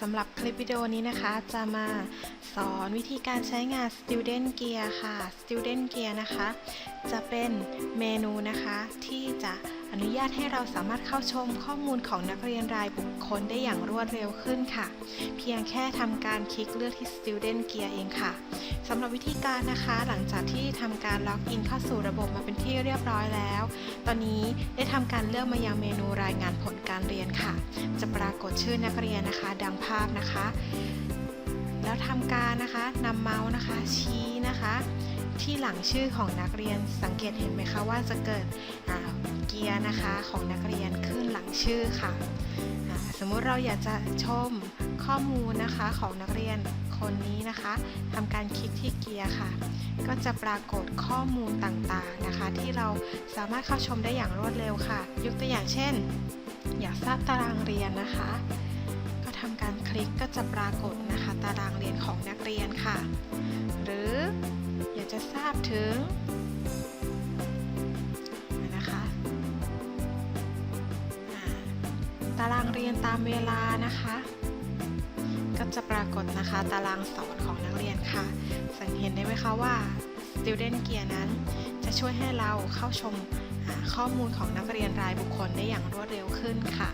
สำหรับคลิปวิดีโอนี้นะคะ จะมาสอนวิธีการใช้งาน Student Gear ค่ะ Student Gear นะคะ จะเป็นเมนูนะคะที่จะอนุญาตให้เราสามารถเข้าชมข้อมูลของนักเรียนรายบุคคลได้อย่างรวดเร็วขึ้นค่ะ เพียงแค่ทำการคลิกเลือกที่ Student Gear เองค่ะสำหรับวิธีการนะคะ หลังจากที่ทำการล็อกอินเข้าสู่ระบบมาเป็นที่เรียบร้อยแล้ว อนนี้ได้ทำการเลือกมายังเมนูรายงานผลการเรียนค่ะ จะปรากฏชื่อนักเรียนนะคะ ดังภาพนะคะ แล้วทำการนะคะนำเมาส์นะคะชี้นะคะ ที่หลังชื่อของนักเรียนสังเกตเห็นไหมคะว่าจะเกิดเกียร์นะคะของนักเรียนขึ้นหลังชื่อค่ะ สมมุติเราอยากจะชม ข้อมูลนะคะของนักเรียนคนนี้นะคะทำการคลิกที่เกียร์ค่ะ ก็จะปรากฏข้อมูลต่างๆนะคะ ที่เราสามารถเข้าชมได้อย่างรวดเร็วค่ะ ยกตัวอย่างเช่น อยากทราบตารางเรียนนะคะ ก็ทำการคลิกก็จะปรากฏนะคะ ตารางเรียนของนักเรียนค่ะ หรืออยากจะทราบถึงนะคะตารางเรียนตามเวลานะคะ ก็จะปรากฏนะคะตารางสอนของนักเรียนค่ะ สังเกตได้ไหมคะว่า Student Gear นั้นจะช่วยให้เราเข้าชมข้อมูลของนักเรียนรายบุคคลได้อย่างรวดเร็วขึ้นค่ะ